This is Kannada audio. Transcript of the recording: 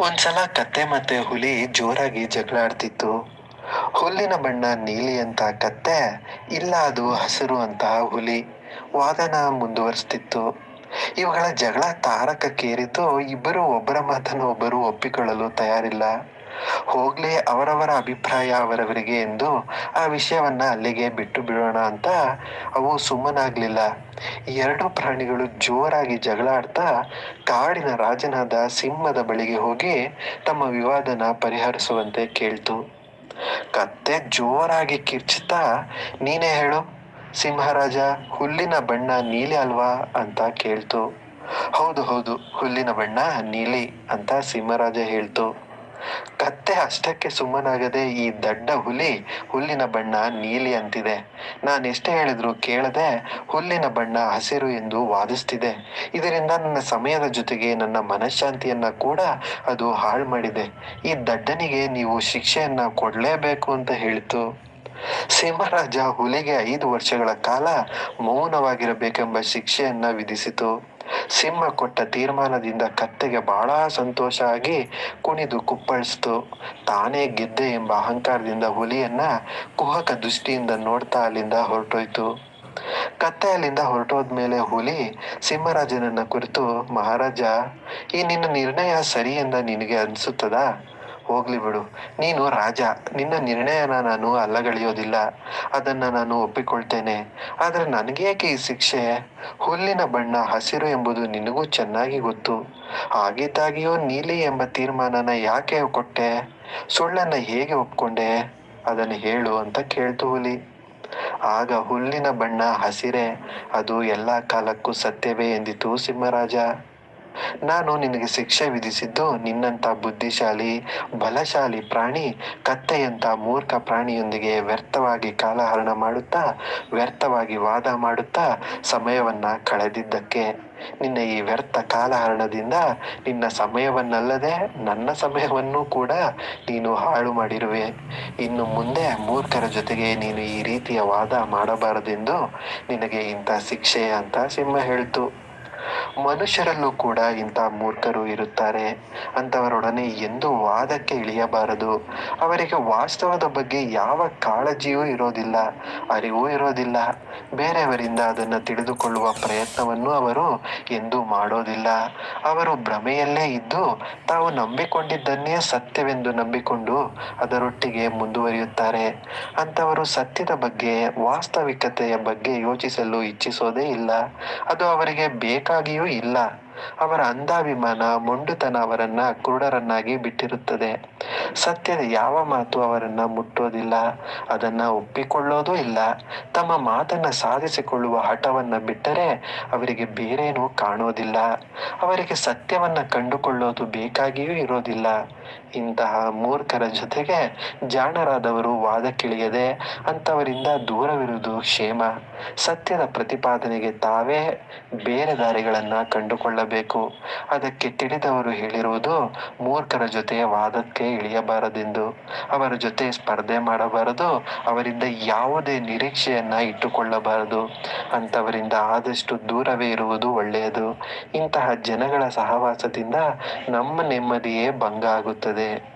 ಒಂದ್ಸಲ ಕತ್ತೆ ಮತ್ತೆ ಹುಲಿ ಜೋರಾಗಿ ಜಗಳ ಆಡ್ತಿತ್ತು ಹುಲ್ಲಿನ ಬಣ್ಣ ನೀಲಿ ಅಂತ ಕತ್ತೆ, ಇಲ್ಲ ಅದು ಹಸಿರು ಅಂತ ಹುಲಿ ವಾದನ ಮುಂದುವರಿಸ್ತಿತ್ತು. ಇವುಗಳ ಜಗಳ ತಾರಕಕ್ಕೇರಿತು. ಇಬ್ಬರು ಒಬ್ಬರ ಮಾತನ್ನು ಒಬ್ಬರು ಒಪ್ಪಿಕೊಳ್ಳಲು ತಯಾರಿಲ್ಲ. ಹೋಗ್ಲಿ ಅವರವರ ಅಭಿಪ್ರಾಯ ಅವರವರಿಗೆ ಎಂದು ಆ ವಿಷಯವನ್ನ ಅಲ್ಲಿಗೆ ಬಿಟ್ಟು ಬಿಡೋಣ ಅಂತ ಅವು ಸುಮ್ಮನಾಗ್ಲಿಲ್ಲ. ಎರಡು ಪ್ರಾಣಿಗಳು ಜೋರಾಗಿ ಜಗಳ ಆಡ್ತಾ ಕಾಡಿನ ರಾಜನಾದ ಸಿಂಹದ ಬಳಿಗೆ ಹೋಗಿ ತಮ್ಮ ವಿವಾದನ ಪರಿಹರಿಸುವಂತೆ ಕೇಳ್ತು. ಕತ್ತೆ ಜೋರಾಗಿ ಕಿರ್ಚುತ್ತಾ, ನೀನೇ ಹೇಳು, ಸಿಂಹರಾಜ, ಹುಲ್ಲಿನ ಬಣ್ಣ ನೀಲಿ ಅಲ್ವಾ ಅಂತ ಕೇಳ್ತು. ಹೌದು ಹೌದು, ಹುಲ್ಲಿನ ಬಣ್ಣ ನೀಲಿ ಅಂತ ಸಿಂಹರಾಜ ಹೇಳ್ತು. ಕತ್ತೆ ಅಷ್ಟಕ್ಕೆ ಸುಮ್ಮನಾಗದೆ ಈ ದಡ್ಡ ಹುಲಿ ಹುಲ್ಲಿನ ಬಣ್ಣ ನೀಲಿ ಅಂತಿದೆ. ನಾನು ನಾನೆಷ್ಟೇ ಹೇಳಿದ್ರು ಕೇಳದೆ ಹುಲ್ಲಿನ ಬಣ್ಣ ಹಸಿರು ಎಂದು ವಾದಿಸ್ತಿದೆ. ಇದರಿಂದ ನನ್ನ ಸಮಯದ ಜೊತೆಗೆ ನನ್ನ ಮನಃಶಾಂತಿಯನ್ನ ಕೂಡ ಅದು ಹಾಳು ಮಾಡಿದೆ. ಈ ದಡ್ಡನಿಗೆ ನೀವು ಶಿಕ್ಷೆಯನ್ನ ಕೊಡಲೇಬೇಕು ಅಂತ ಹೇಳಿತು. ಸಿಂಹರಾಜ ಹುಲಿಗೆ ಐದು ವರ್ಷಗಳ ಕಾಲ ಮೌನವಾಗಿರಬೇಕೆಂಬ ಶಿಕ್ಷೆಯನ್ನ ವಿಧಿಸಿತು. ಸಿಂಹ ಕೊಟ್ಟ ತೀರ್ಮಾನದಿಂದ ಕತ್ತೆಗೆ ಬಹಳ ಸಂತೋಷ ಆಗಿ ಕುಣಿದು ಕುಪ್ಪಳಿಸ್ತು. ತಾನೇ ಗೆದ್ದೆ ಎಂಬ ಅಹಂಕಾರದಿಂದ ಹುಲಿಯನ್ನ ಕುಹಕ ದೃಷ್ಟಿಯಿಂದ ನೋಡ್ತಾ ಅಲ್ಲಿಂದ ಹೊರಟೋಯ್ತು. ಕತ್ತೆ ಅಲ್ಲಿಂದ ಹೊರಟೋದ್ಮೇಲೆ ಹುಲಿ ಸಿಂಹರಾಜನನ್ನ ಕುರಿತು, ಮಹಾರಾಜ, ಈ ನಿನ್ನ ನಿರ್ಣಯ ಸರಿ ಎಂದ ನಿನಗೆ ಅನ್ಸುತ್ತದಾ? ಹೋಗ್ಲಿ ಬಿಡು. ನೀನು ರಾಜ. ನಿನ್ನ ನಿರ್ಣಯನ ನಾನು ಅಲ್ಲಗಳೆಯೋದಿಲ್ಲ. ಅದನ್ನ ನಾನು ಒಪ್ಪಿಕೊಳ್ತೇನೆ. ಆದರೆ ನನಗೇಕೆ ಈ ಶಿಕ್ಷೆ? ಹುಲ್ಲಿನ ಬಣ್ಣ ಹಸಿರು ಎಂಬುದು ನಿನಗೂ ಚೆನ್ನಾಗಿ ಗೊತ್ತು. ಹಾಗಿದ್ದಾಗಿಯೂ ನೀಲಿ ಎಂಬ ತೀರ್ಮಾನನ ಯಾಕೆ ಕೊಟ್ಟೆ? ಸುಳ್ಳನ್ನ ಹೇಗೆ ಒಪ್ಕೊಂಡೆ? ಅದನ್ನು ಹೇಳು ಅಂತ ಕೇಳ್ತು ಹುಲಿ. ಆಗ ಹುಲ್ಲಿನ ಬಣ್ಣ ಹಸಿರೆ. ಅದು ಎಲ್ಲಾ ಕಾಲಕ್ಕೂ ಸತ್ಯವೇ ಎಂದಿತು ಸಿಂಹರಾಜ. ನಾನು ನಿನಗೆ ಶಿಕ್ಷೆ ವಿಧಿಸಿದ್ದು ನಿನ್ನಂತ ಬುದ್ಧಿಶಾಲಿ, ಬಲಶಾಲಿ ಪ್ರಾಣಿ ಕತ್ತೆಯಂತ ಮೂರ್ಖ ಪ್ರಾಣಿಯೊಂದಿಗೆ ವ್ಯರ್ಥವಾಗಿ ಕಾಲಹರಣ ಮಾಡುತ್ತಾ, ವ್ಯರ್ಥವಾಗಿ ವಾದ ಮಾಡುತ್ತಾ ಸಮಯವನ್ನ ಕಳೆದಿದ್ದಕ್ಕೆ. ನಿನ್ನ ಈ ವ್ಯರ್ಥ ಕಾಲಹರಣದಿಂದ ನಿನ್ನ ಸಮಯವನ್ನಲ್ಲದೆ ನನ್ನ ಸಮಯವನ್ನು ಕೂಡ ನೀನು ಹಾಳು ಮಾಡಿರುವೆ. ಇನ್ನು ಮುಂದೆ ಮೂರ್ಖರ ಜೊತೆಗೆ ನೀನು ಈ ರೀತಿಯ ವಾದ ಮಾಡಬಾರದೆಂದು ನಿನಗೆ ಇಂಥ ಶಿಕ್ಷೆ ಅಂತ ಸಿಂಹ ಹೇಳ್ತು. ಮನುಷ್ಯರಲ್ಲೂ ಕೂಡ ಇಂಥ ಮೂರ್ಖರು ಇರುತ್ತಾರೆ. ಅಂಥವರೊಡನೆ ಎಂದೂ ವಾದಕ್ಕೆ ಇಳಿಯಬಾರದು. ಅವರಿಗೆ ವಾಸ್ತವದ ಬಗ್ಗೆ ಯಾವ ಕಾಳಜಿಯೂ ಇರೋದಿಲ್ಲ, ಅರಿವೂ ಇರೋದಿಲ್ಲ. ಬೇರೆಯವರಿಂದ ಅದನ್ನು ತಿಳಿದುಕೊಳ್ಳುವ ಪ್ರಯತ್ನವನ್ನು ಅವರು ಎಂದೂ ಮಾಡೋದಿಲ್ಲ. ಅವರು ಭ್ರಮೆಯಲ್ಲೇ ಇದ್ದು ತಾವು ನಂಬಿಕೊಂಡಿದ್ದನ್ನೇ ಸತ್ಯವೆಂದು ನಂಬಿಕೊಂಡು ಅದರೊಟ್ಟಿಗೆ ಮುಂದುವರಿಯುತ್ತಾರೆ. ಅಂಥವರು ಸತ್ಯದ ಬಗ್ಗೆ, ವಾಸ್ತವಿಕತೆಯ ಬಗ್ಗೆ ಯೋಚಿಸಲು ಇಚ್ಛಿಸೋದೇ ಇಲ್ಲ. ಅದು ಅವರಿಗೆ ಬೇಕಾಗಿಯೂ ಇಲ್ಲ ಅವರ ಅಂಧಾಭಿಮಾನ ಮೊಂಡುತನ ಅವರನ್ನ ಕುರುಡರನ್ನಾಗಿ ಬಿಟ್ಟಿರುತ್ತದೆ. ಸತ್ಯದ ಯಾವ ಮಾತು ಅವರನ್ನ ಮುಟ್ಟೋದಿಲ್ಲ, ಅದನ್ನ ಒಪ್ಪಿಕೊಳ್ಳೋದೂ ಇಲ್ಲ. ತಮ್ಮ ಮಾತನ್ನ ಸಾಧಿಸಿಕೊಳ್ಳುವ ಹಠವನ್ನ ಬಿಟ್ಟರೆ ಅವರಿಗೆ ಬೇರೇನೂ ಕಾಣೋದಿಲ್ಲ. ಅವರಿಗೆ ಸತ್ಯವನ್ನ ಕಂಡುಕೊಳ್ಳೋದು ಬೇಕಾಗಿಯೂ ಇರೋದಿಲ್ಲ. ಇಂತಹ ಮೂರ್ಖರ ಜೊತೆಗೆ ಜಾಣರಾದವರು ವಾದಕ್ಕಿಳಿಯದೆ ಅಂಥವರಿಂದ ದೂರವಿರುವುದು ಕ್ಷೇಮ. ಸತ್ಯದ ಪ್ರತಿಪಾದನೆಗೆ ತಾವೇ ಬೇರೆ ದಾರಿಗಳನ್ನ ಕಂಡುಕೊಳ್ಳಬೇಕು ಅದಕ್ಕೆ ತಿಳಿದವರು ಹೇಳಿರುವುದು ಮೂರ್ಖರ ಜೊತೆಯ ವಾದಕ್ಕೆ ಇಳಿಯಬಾರದೆಂದು. ಅವರ ಜೊತೆ ಸ್ಪರ್ಧೆ ಮಾಡಬಾರದು. ಅವರಿಂದ ಯಾವುದೇ ನಿರೀಕ್ಷೆಯನ್ನು ಇಟ್ಟುಕೊಳ್ಳಬಾರದು. ಅಂಥವರಿಂದ ಆದಷ್ಟು ದೂರವೇ ಇರುವುದು ಒಳ್ಳೆಯದು. ಇಂತಹ ಜನಗಳ ಸಹವಾಸದಿಂದ ನಮ್ಮ ನೆಮ್ಮದಿಯೇ ಭಂಗ ಆಗುತ್ತದೆ.